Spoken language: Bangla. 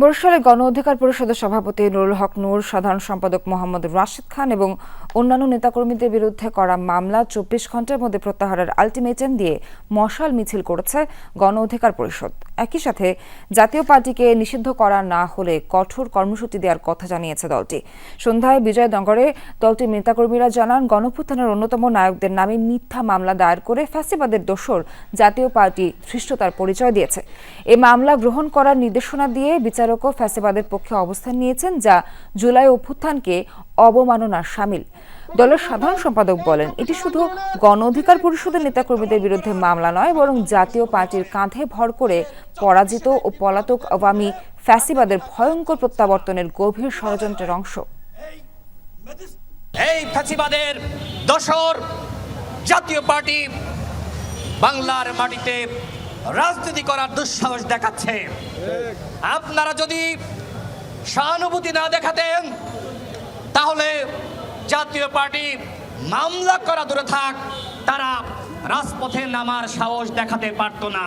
বরিশালে গণ অধিকার পরিষদের সভাপতি নুরুল হক নূর, সাধারণ সম্পাদক মোহাম্মদ রাশিদ খান এবং অন্যান্য নেতাকর্মীদের বিরুদ্ধে করা মামলা চব্বিশ ঘণ্টার মধ্যে প্রত্যাহারের আলটিমেটাম দিয়ে মশাল মিছিল করেছে গণ অধিকার পরিষদ। একই সাথে জাতীয় পার্টিকে নিষিদ্ধ করা না হলে কঠোর কর্মসূচি দেওয়ার কথা জানিয়েছে দলটি। সন্ধ্যায় বিজয় বিজয়নগরে দলটির নেতাকর্মীরা জানান, গণপুত্থানের অন্যতম নায়কদের নামে মিথ্যা মামলা দায়ের করে ফ্যাসিবাদের দোসর জাতীয় পার্টি ধৃষ্টতার পরিচয় দিয়েছে। এ মামলা গ্রহণ করার নির্দেশনা দিয়ে বিচারকও ফ্যাসিবাদের পক্ষে অবস্থান নিয়েছেন, যা জুলাই অভ্যুত্থানকে অবমাননার সামিল। দলের সাধারণ সম্পাদক বলেন, এটি শুধু গণ অধিকার পরিষদের নেতাকর্মীদের বিরুদ্ধে মামলা নয়, বরং জাতীয় পার্টির কাঁধে ভর করে পরাজিত ও পলাতক আওয়ামী ফ্যাসিবাদের ভয়ঙ্কর প্রত্যাবর্তনের গভীর ষড়যন্ত্রের অংশ। এই ফ্যাসিবাদের দশর জাতীয় পার্টি বাংলার মাটিতে রাজনীতি করার দুঃসাহস দেখাচ্ছে। আপনারা যদি সহানুভূতি না দেখাতেন, তাহলে জাতীয় পার্টি মামলা করা দূরে থাক, তারা রাজপথে নামার সাহস দেখাতে পারত না।